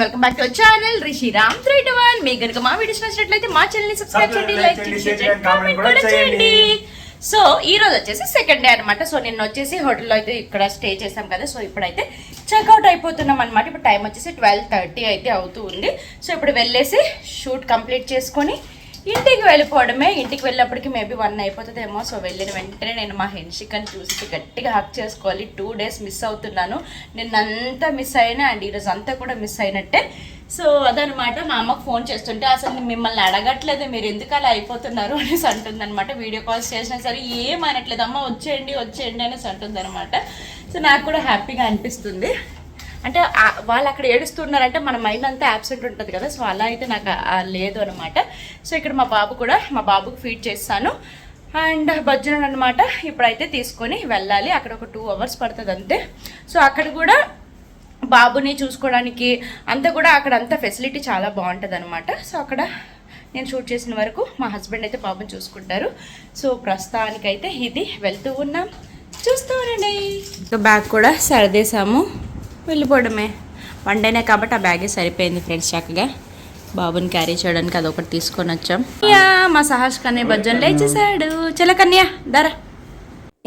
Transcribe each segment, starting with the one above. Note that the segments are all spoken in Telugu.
Welcome back to our channel. Rishi Ram three two one మీకు కనుక మా వీడియోస్ నచ్చినట్లయితే మా ఛానల్ని సబ్స్క్రైబ్ చేయండి లైక్ చేయండి షేర్ చేయండి కామెంట్ కూడా చేయండి. సో ఈ రోజు వచ్చేసి సెకండ్ డే అనమాట సో నిన్న వచ్చేసి హోటల్లో అయితే ఇక్కడ స్టే చేసాం కదా. సో ఇప్పుడైతే చెక్అవుట్ అయిపోతున్నాం అనమాట ఇప్పుడు టైం వచ్చేసి ట్వెల్వ్ థర్టీ అయితే అవుతూ ఉంది. సో ఇప్పుడు వెళ్ళేసి షూట్ కంప్లీట్ చేసుకొని ఇంటికి వెళ్ళిపోవడమే. ఇంటికి వెళ్ళినప్పటికి మేబీ వన్ అయిపోతుందేమో. సో వెళ్ళిన వెంటనే నేను మా హెన్షికని చూసి గట్టిగా హక్ చేసుకోవాలి. టూ డేస్ మిస్ అవుతున్నాను. నిన్నంతా మిస్ అయినా అండ్ ఈరోజు అంతా కూడా మిస్ అయినట్టే. సో అదనమాట మా అమ్మకు ఫోన్ చేస్తుంటే అసలు మిమ్మల్ని అడగట్లేదు. మీరు ఎందుకు అలా అయిపోతున్నారు? అనేసి అంటుందన్నమాట వీడియో కాల్స్ చేసినా సరే ఏం అనట్లేదు. అమ్మ వచ్చేయండి వచ్చేయండి అనేసి అంటుందన్నమాట సో నాకు కూడా హ్యాపీగా అనిపిస్తుంది. అంటే వాళ్ళు అక్కడ ఏడుస్తున్నారంటే మన మైండ్ అంతా యాబ్సెంట్ ఉంటుంది కదా. సో అలా అయితే నాకు లేదు అనమాట సో ఇక్కడ మా బాబు కూడా మా బాబుకు ఫీడ్ చేస్తాను. అండ్ భజన అనమాట ఇప్పుడైతే తీసుకొని వెళ్ళాలి. అక్కడ ఒక టూ అవర్స్ పడుతుంది అంతే. సో అక్కడ కూడా బాబుని చూసుకోవడానికి అంతా కూడా అక్కడ అంతా ఫెసిలిటీ చాలా బాగుంటుంది అనమాట సో అక్కడ నేను షూట్ చేసిన వరకు మా హస్బెండ్ అయితే బాబుని చూసుకుంటారు. సో ప్రస్తుతానికైతే ఇది వెళ్తూ ఉన్నాం. చూస్తూ ఉండండి. ఇంకా బ్యాగ్ కూడా సర్దేశాము. వెళ్ళిపోవడమే. వన్ డేనే కాబట్టి ఆ బ్యాగే సరిపోయింది ఫ్రెండ్స్ చక్కగా. బాబుని క్యారీ చేయడానికి అదొకటి తీసుకొని వచ్చాం. యా మా సహాష్ కన్య భజన్ లేచేసాడు చల కన్య దరా.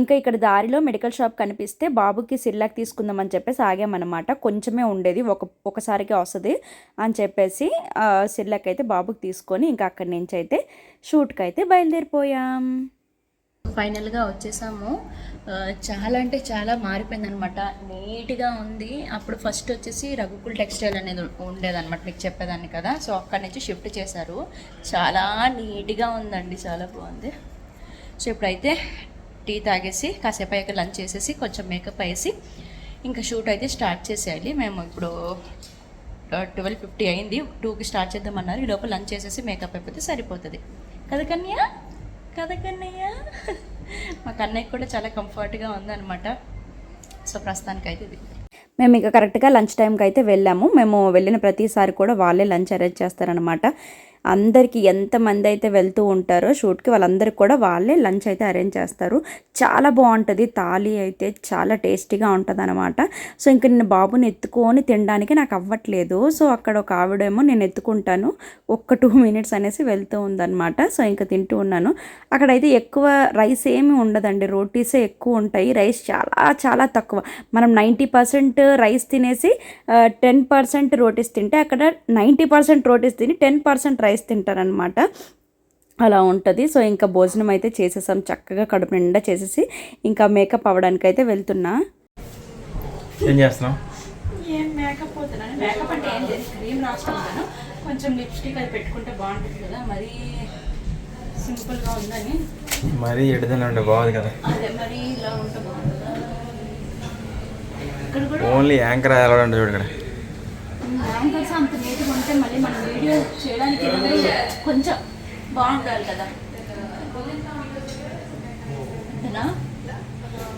ఇంకా ఇక్కడ దారిలో మెడికల్ షాప్ కనిపిస్తే బాబుకి సిర్లాక్ తీసుకుందామని చెప్పేసి ఆగామన్నమాట. కొంచెమే ఉండేది ఒక ఒకసారికి వస్తుంది అని చెప్పేసి ఆ, సిర్లాక్ అయితే బాబుకి తీసుకొని ఇంకా అక్కడి నుంచి అయితే షూట్కి అయితే బయలుదేరిపోయాం. ఫైనల్గా వచ్చేసాము. చాలా అంటే చాలా మారిపోయింది అనమాట నీట్గా ఉంది. అప్పుడు ఫస్ట్ వచ్చేసి రఘుకుల్ టెక్స్టైల్ అనేది ఉండేదన్నమాట మీకు చెప్పేదాన్ని కదా. సో అక్కడి నుంచి షిఫ్ట్ చేశారు. చాలా నీట్గా ఉందండి. చాలా బాగుంది. సో ఇప్పుడైతే టీ తాగేసి కాసేపు అయ్యాక లంచ్ చేసేసి కొంచెం మేకప్ వేసి ఇంకా షూట్ అయితే స్టార్ట్ చేసేయాలి. మేము ఇప్పుడు ట్వెల్వ్ ఫిఫ్టీ అయింది. టూకి స్టార్ట్ చేద్దామన్నారు. ఈ లోపల లంచ్ చేసేసి మేకప్ అయిపోతే సరిపోతుంది. కదా కన్యా? కదా కన్నయ్య మాకు కన్నయ్య కూడా చాలా కంఫర్ట్గా ఉందన్నమాట. సో ప్రస్తుతానికైతే ఇది. మేము ఇక కరెక్ట్గా లంచ్ టైంకి అయితే వెళ్ళాము. మేము వెళ్ళిన ప్రతిసారి కూడా వాళ్ళే లంచ్ అరేంజ్ చేస్తారనమాట అందరికీ ఎంతమంది అయితే వెళ్తూ ఉంటారో షూట్కి వాళ్ళందరికీ కూడా వాళ్ళే లంచ్ అయితే అరేంజ్ చేస్తారు. చాలా బాగుంటుంది. తాళి అయితే చాలా టేస్టీగా ఉంటుంది అనమాట సో ఇంక నేను బాబుని ఎత్తుకొని తినడానికి నాకు అవ్వట్లేదు. సో అక్కడ ఒక ఆవిడేమో నేను ఎత్తుకుంటాను. ఒక్క టూ మినిట్స్ అనేసి వెళ్తూ ఉందన్నమాట. సో ఇంకా తింటూ ఉన్నాను. అక్కడైతే ఎక్కువ రైస్ ఏమి ఉండదండి. రోటీసే ఎక్కువ ఉంటాయి. రైస్ చాలా చాలా తక్కువ. మనం నైంటీ పర్సెంట్ రైస్ తినేసి టెన్ పర్సెంట్ రోటీస్ తింటే అక్కడ నైంటీ పర్సెంట్ రోటీస్ తిని టెన్ పర్సెంట్ రైస్ తింటారనమాట అలా ఉంటుంది. సో ఇంకా భోజనం అయితే చేసేసాం. చక్కగా కడుపు నిండా చేసేసి ఇంకా మేకప్ అవ్వడానికి అయితే వెళ్తున్నా. ఏం చేస్తున్నాం ఏం మేకప్ పోతున్నాను. మేకప్ అంటే ఏం లేదు. క్రీమ్ రాసుకుంటాను. కొంచెం లిప్స్టిక్ అది పెట్టుకుంటే బాగుంటుంది కదా. మరీ సింపుల్గా ఉందని. మరీ ఎడదన ఉంటే బాగుంది కదా. అదే మరీ ఇలా ఉంటే బాగుంటుందా? ఇక్కడ కూడా ఓన్లీ యాంకర్ ఎలా ఉంటుంది చూడు ఇక్కడ. యాంకర్స్ అంత నీట్గా ఉంటే మళ్ళీ మనం వీడియో చేయడానికి కొంచెం బాగుండాలి కదా. అంతేనా?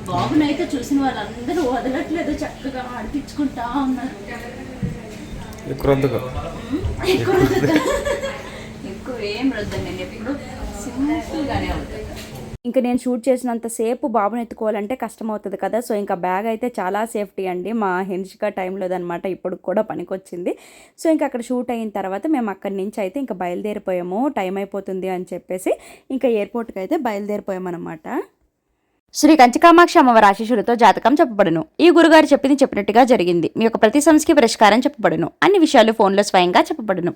బాబునైతే చూసిన వాళ్ళందరూ వదలట్లేదు చక్కగా ఆడిపించుకుంటా ఉన్నారు. ఎక్కువ ఏం రొద్దండి నేను ఎప్పుడు సింపుల్గానే ఉంటుంది. ఇంకా నేను షూట్ చేసినంతసేపు బాబుని ఎత్తుకోవాలంటే కష్టం అవుతుంది కదా. సో ఇంకా బ్యాగ్ అయితే చాలా సేఫ్టీ అండి. మా హెన్షిక టైంలో అనమాట ఇప్పుడు కూడా పనికొచ్చింది. సో ఇంకా అక్కడ షూట్ అయిన తర్వాత మేము అక్కడి నుంచి అయితే ఇంకా బయలుదేరిపోయాము. టైం అయిపోతుంది అని చెప్పేసి ఇంకా ఎయిర్పోర్ట్కి అయితే బయలుదేరిపోయామన్నమాట. శ్రీ కంచికామాక్షి అమ్మవారి ఆశీస్సులతో జాతకం చెప్పబడును. ఈ గురుగారు చెప్పింది చెప్పినట్టుగా జరిగింది. మీ యొక్క ప్రతి సమస్యకి పరిష్కారం చెప్పబడును. అన్ని విషయాలు ఫోన్లో స్వయంగా చెప్పబడును.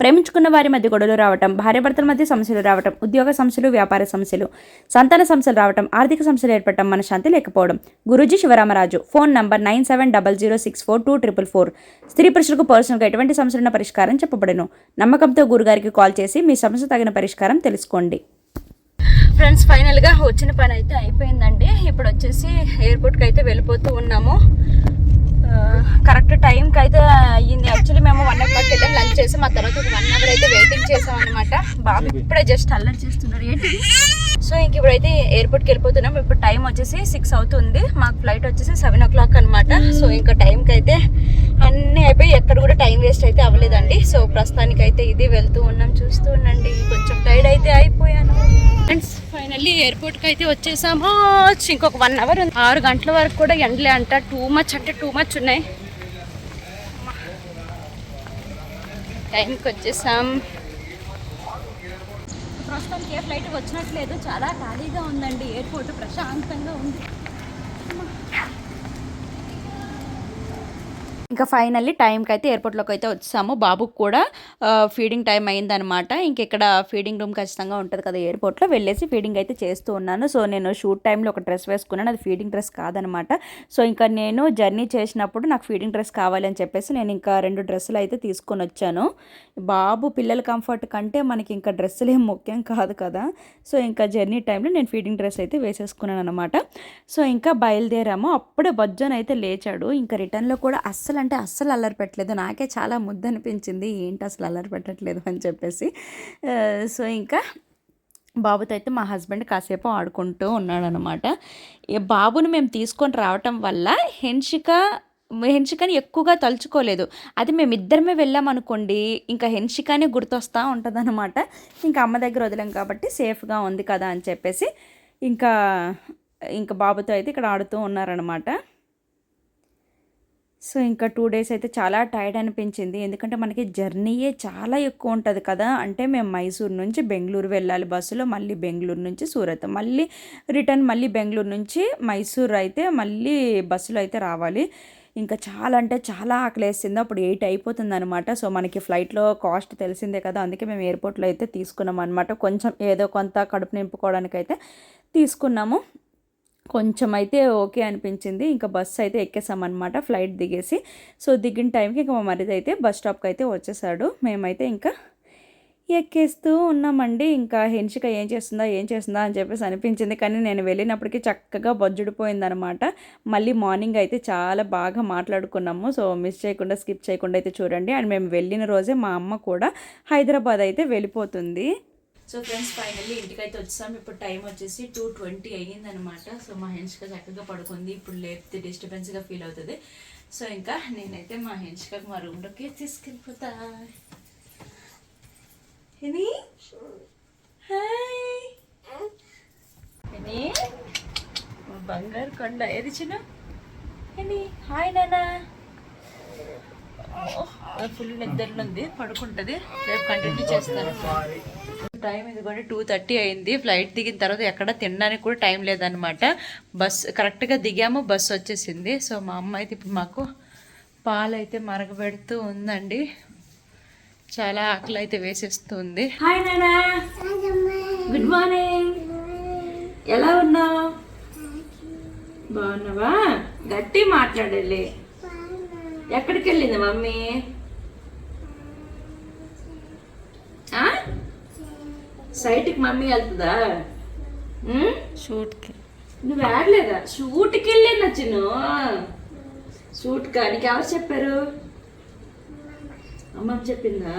ప్రేమించుకున్న వారి మధ్య గొడవలు రావటం భార్యాభర్తల మధ్య సమస్యలు రావటం ఉద్యోగ సమస్యలు వ్యాపార సమస్యలు సంతాన సమస్యలు రావటం ఆర్థిక సమస్యలు ఏర్పడటం మనశ్శాంతి లేకపోవడం. Guruji Sivaramaraju phone number nine seven double zero six four two triple four. స్త్రీ పురుషులకు పర్సనల్గా ఎటువంటి సమస్యలున్న పరిష్కారం చెప్పబడను. నమ్మకంతో గురుగారికి కాల్ చేసి మీ సమస్య తగిన పరిష్కారం తెలుసుకోండి. ఫ్రెండ్స్ ఫైనల్గా వచ్చిన పని అయితే అయిపోయిందండి. ఇప్పుడు వచ్చేసి ఎయిర్పోర్ట్కి అయితే వెళ్ళిపోతూ ఉన్నాము. కరెక్ట్ టైంకి అయితే అయ్యింది. యాక్చువల్లీ మేము వన్ ఓ క్లాక్ వెళ్ళాం లంచ్ చేసాం. ఆ తర్వాత ఒక వన్ అవర్ అయితే వెయిటింగ్ చేసాం అనమాట బాబు ఇప్పుడే జస్ట్ అల్లరి చేస్తున్నారు ఏంటి? సో ఇంక ఇప్పుడైతే ఎయిర్పోర్ట్కి వెళ్ళిపోతున్నాం. ఇప్పుడు టైం వచ్చేసి సిక్స్ అవుతుంది. మాకు ఫ్లైట్ వచ్చేసి సెవెన్ ఓ క్లాక్ అనమాట సో ఇంకా టైంకి అయితే అన్నీ అయిపోయి ఎక్కడ కూడా టైం వేస్ట్ అయితే అవ్వలేదండి. సో ప్రస్తుతానికి అయితే ఇది వెళ్తూ ఉన్నాం చూస్తూ ఉండండి కొంచెం టైర్డ్ అయితే అయిపోయాను ఫ్రెండ్స్ మళ్ళీ ఎయిర్పోర్ట్కి అయితే వచ్చేసాము. ఇంకొక వన్ అవర్ ఉంది. ఆరు గంటల వరకు కూడా ఎండలే అంట. టూ మచ్ అంటే టూ మచ్ ఉన్నాయి. టైంకి వచ్చేసాం. ప్రస్తుతానికి ఏ ఫ్లైట్ వచ్చినట్లేదు. చాలా ఖాళీగా ఉందండి. ఎయిర్పోర్ట్ ప్రశాంతంగా ఉంది. ఇంకా ఫైనల్లీ టైంకి అయితే ఎయిర్పోర్ట్లోకి అయితే వచ్చాము. బాబుకు కూడా ఫీడింగ్ టైం అయిందనమాట ఇంకెక్కడ ఫీడింగ్ రూమ్ ఖచ్చితంగా ఉంటుంది కదా ఎయిర్పోర్ట్లో. వెళ్ళేసి ఫీడింగ్ అయితే చేస్తూ ఉన్నాను. సో నేను షూట్ టైంలో ఒక డ్రెస్ వేసుకున్నాను. అది ఫీడింగ్ డ్రెస్ కాదనమాట సో ఇంకా నేను జర్నీ చేసినప్పుడు నాకు ఫీడింగ్ డ్రెస్ కావాలి అని చెప్పేసి నేను ఇంకా రెండు డ్రెస్సులు అయితే తీసుకొని వచ్చాను. బాబు పిల్లల కంఫర్ట్ కంటే మనకి ఇంకా డ్రెస్సులు ఏం ముఖ్యం కాదు కదా. సో ఇంకా జర్నీ టైంలో నేను ఫీడింగ్ డ్రెస్ అయితే వేసేసుకున్నాను అనమాట సో ఇంకా బయలుదేరాము. అప్పుడే బజ్జన్ అయితే లేచాడు. ఇంకా రిటర్న్లో కూడా అస్సలు అంటే అస్సలు అల్లరి పెట్టలేదు. నాకే చాలా ముద్ద అనిపించింది ఏంటి అసలు అల్లరి పెట్టట్లేదు అని చెప్పేసి. సో ఇంకా బాబుతో అయితే మా హస్బెండ్ కాసేపు ఆడుకుంటూ ఉన్నాడనమాట ఈ బాబుని మేము తీసుకొని రావటం వల్ల హెన్షిక హెన్షికని ఎక్కువగా తలుచుకోలేదు. అది మేము ఇద్దరమే వెళ్ళామనుకోండి ఇంకా హెన్షికానే గుర్తొస్తూ ఉంటుంది అనమాట ఇంకా అమ్మ దగ్గర వదిలాం కాబట్టి సేఫ్గా ఉంది కదా అని చెప్పేసి ఇంకా ఇంకా బాబుతో అయితే ఇక్కడ ఆడుతూ ఉన్నారనమాట సో ఇంకా టూ డేస్ అయితే చాలా టైర్డ్ అనిపించింది. ఎందుకంటే మనకి జర్నీయే చాలా ఎక్కువ ఉంటుంది కదా. అంటే మేము మైసూర్ నుంచి బెంగళూరు వెళ్ళాలి బస్సులో మళ్ళీ బెంగళూరు నుంచి సూరత్ మళ్ళీ రిటర్న్ మళ్ళీ బెంగళూరు నుంచి మైసూర్ అయితే మళ్ళీ బస్సులో అయితే రావాలి. ఇంకా చాలా అంటే చాలా ఆకలేసింది. అప్పుడు ఎయిట్ అయిపోతుంది అనమాట సో మనకి ఫ్లైట్లో కాస్ట్ తెలిసిందే కదా. అందుకే మేము ఎయిర్పోర్ట్లో అయితే తీసుకున్నాం అనమాట కొంచెం ఏదో కొంత కడుపు నింపుకోవడానికి అయితే తీసుకున్నాము. కొంచెం అయితే ఓకే అనిపించింది. ఇంకా బస్సు అయితే ఎక్కేసామన్నమాట ఫ్లైట్ దిగేసి. సో దిగిన టైంకి ఇంకా మా మరిది అయితే బస్ స్టాప్కి అయితే వచ్చేసాడు. మేమైతే ఇంకా ఎక్కేస్తూ ఉన్నామండి. ఇంకా హెన్షిక ఏం చేస్తుందా ఏం చేస్తుందా అని చెప్పేసి అనిపించింది. కానీ నేను వెళ్ళినప్పటికీ చక్కగా బొజ్జుడిపోయిందనమాట మళ్ళీ మార్నింగ్ అయితే చాలా బాగా మాట్లాడుకున్నాము. సో మిస్ చేయకుండా స్కిప్ చేయకుండా అయితే చూడండి. అండ్ మేము వెళ్ళిన రోజే మా అమ్మ కూడా హైదరాబాద్ అయితే వెళ్ళిపోతుంది. సో ఫ్రెండ్స్ ఫైనల్లీ ఇంటికైతే వచ్చాం. ఇప్పుడు టైం వచ్చేసి టూ ట్వంటీ అయ్యిందనమాట సో మా హెన్షిక చక్కగా పడుకుంది. ఇప్పుడు లేపితే డిస్టర్బెన్స్గా ఫీల్ అవుతుంది. సో ఇంకా నేనైతే మా హెన్షికకు మా రూమ్లోకి తీసుకెళ్ళిపోతా. ఎని హాయ్ ఎని బంగారు కొండ. ఏది చిన్న? హాయ్ నానా. ఫుల్ నిద్రలో ఉంది. పడుకుంటుంది. రేపు కంటిన్యూ చేస్తాను. టైం ఇదిగోండి టూ థర్టీ అయింది. ఫ్లైట్ దిగిన తర్వాత ఎక్కడ తినడానికి కూడా టైం లేదనమాట బస్ కరెక్ట్గా దిగాము బస్సు వచ్చేసింది. సో మా అమ్మ అయితే ఇప్పుడు మాకు పాలు అయితే మరగబెడుతూ ఉందండి. చాలా ఆకలి అయితే వేసేస్తుంది. హాయ్ నానా గుడ్ మార్నింగ్ ఎలా ఉన్నావు? బాగున్నావా? గట్టి మాట్లాడాలి. ఎక్కడికి వెళ్ళింది మమ్మీ? సైట్కి మమ్మీ వెళ్తుందా? షూట్కి. నువ్వు ఆడలేదా షూట్కి వెళ్ళిన చిన్ను? షూట్ నీకు ఎవరు చెప్పారు? అమ్మమ్మ చెప్పిందా?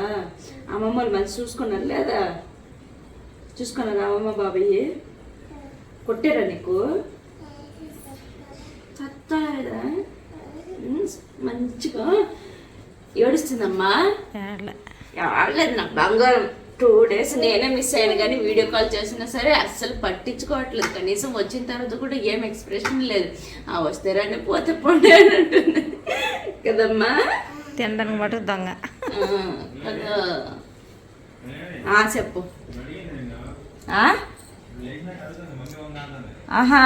అమ్మమ్మ వాళ్ళు మంచి చూసుకున్నారు లేదా? చూసుకున్నారా అమ్మమ్మ బాబాయ్? కొట్టారా నీకు? చత్తారా మంచిగా ఏడుస్తుందమ్మా. ఆడలేదు నాకు బంగారం. టూ డేస్ నేనే మిస్ అయ్యాను కానీ వీడియో కాల్ చేసినా సరే అస్సలు పట్టించుకోవట్లేదు. కనీసం వచ్చిన తర్వాత కూడా ఏం ఎక్స్ప్రెషన్ లేదు. ఆ వస్తే రండి పోతే పోండి అని అంటుంది. కదమ్మా. తినడానికి మటు దొంగ. చెప్పు? ఆహా.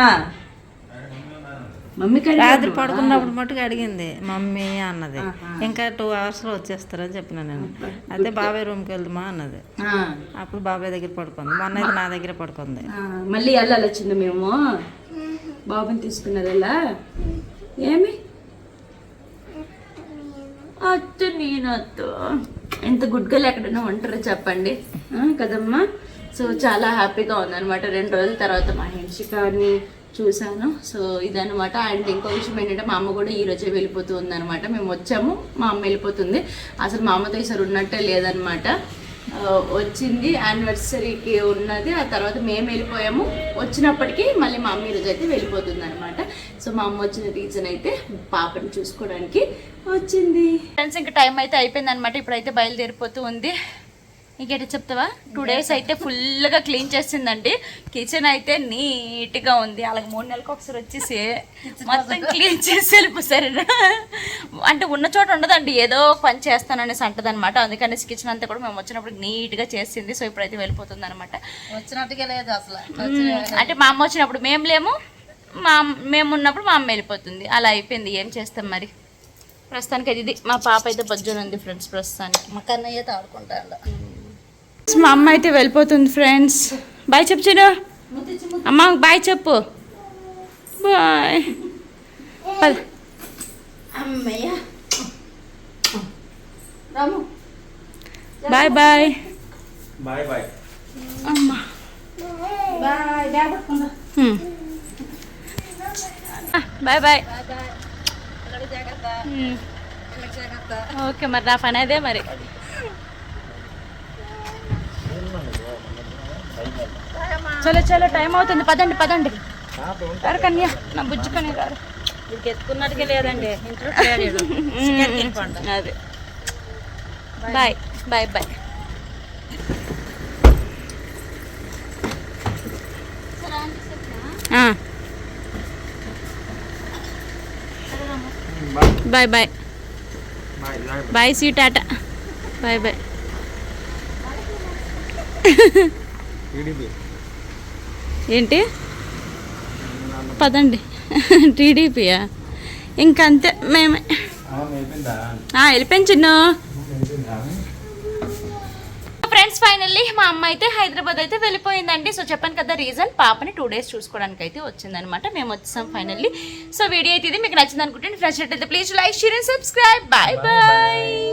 మమ్మీ రాత్రి పడుకున్నప్పుడు మటుకు అడిగింది మమ్మీ అన్నది. ఇంకా టూ అవర్స్లో వచ్చేస్తారని చెప్పిన నేను. అయితే బాబాయ్ రూమ్కి వెళ్దామా అన్నది. అప్పుడు బాబాయ్ దగ్గర పడుకుంది. మొన్న అయితే నా దగ్గర పడుకుంది. మళ్ళీ వెళ్ళాలి వచ్చింది మేము. బాబుని తీసుకున్నది ఎలా? ఏమి? అత్త నేను అత్త ఎంత గుడ్గా ఎక్కడైనా ఉంటారో చెప్పండి. కదమ్మా. సో చాలా హ్యాపీగా ఉందన్నమాట. రెండు రోజుల తర్వాత మా హెన్షికాని చూశాను. సో ఇదనమాట అండ్ ఇంకో విషయం ఏంటంటే మా అమ్మ కూడా ఈ రోజే అనమాట మేము వచ్చాము. మా అమ్మ వెళ్ళిపోతుంది. అసలు మా అమ్మతో ఈసారి ఉన్నట్టే లేదనమాట వచ్చింది. యానివర్సరీకి ఉన్నది. ఆ తర్వాత మేము వెళ్ళిపోయాము. వచ్చినప్పటికీ మళ్ళీ మా అమ్మ ఈరోజు అయితే వెళ్ళిపోతుంది అనమాట సో మా అమ్మ వచ్చిన రీజన్ అయితే పాపని చూసుకోవడానికి వచ్చింది. ఫ్రెండ్స్ ఇంకా టైం అయితే అయిపోయింది అనమాట ఇప్పుడైతే బయలుదేరిపోతూ ఉంది. ఇంకేట చెప్తావా? టూ డేస్ అయితే ఫుల్గా క్లీన్ చేసిందండి. కిచెన్ అయితే నీట్గా ఉంది. అలాగే మూడు నెలలకు ఒకసారి వచ్చేసి మొత్తం క్లీన్ చేసి వెళ్ళిపోసారు అంటే ఉన్న చోట ఉండదండి. ఏదో పని చేస్తాననేసి అంటది అనమాట అందుకనేసి కిచెన్ అంతా కూడా మేము వచ్చినప్పుడు నీట్గా చేసింది. సో ఇప్పుడైతే వెళ్ళిపోతుంది అనమాట వచ్చినట్టుగా లేదు అసలు. అంటే మా అమ్మ వచ్చినప్పుడు మేము లేము. మా మేము ఉన్నప్పుడు మా అమ్మ వెళ్ళిపోతుంది. అలా అయిపోయింది. ఏం చేస్తాం మరి? ప్రస్తుతానికి అయితే ఇది. మా పాప అయితే బొజ్జున ఉంది ఫ్రెండ్స్ ప్రస్తుతానికి. మా కన్నయ్య ఆడుకుంటాడు. మా అమ్మ అయితే వెళ్ళిపోతుంది ఫ్రెండ్స్ బాయ్ చెప్పు చిన్న అమ్మ బాయ్ చెప్పు. బాయ్ పద. అమ్మయ్య. Ramu. Bye bye bye bye అమ్మ. బాయ్ బాయ్ ఓకే మరి నా పని అదే మరి. చలో చలో టైం అవుతుంది. పదండి పదండి. గారు కన్య. నా బుజ్జి కన్య గారు. ఎత్తుకున్నట్టుగా లేదండి. అదే. Bye. Bye bye. Bye bye. Bye see tata. Bye bye. ఏంటి? పదండి. టీడీపీయా? ఇంకంతే మేమే. వెళ్ళిపోయాను చిన్ను. ఫ్రెండ్స్ ఫైనల్లీ మా అమ్మ అయితే హైదరాబాద్ అయితే వెళ్ళిపోయిందండి. సో చెప్పాను కదా రీజన్ పాపని టూ డేస్ చూసుకోవడానికి అయితే వచ్చిందనమాట. మేము వచ్చాం ఫైనల్లీ. సో వీడియో అయితే ఇది. మీకు నచ్చింది అనుకుంటే ఫ్రెండ్స్ అయితే please like share and subscribe bye bye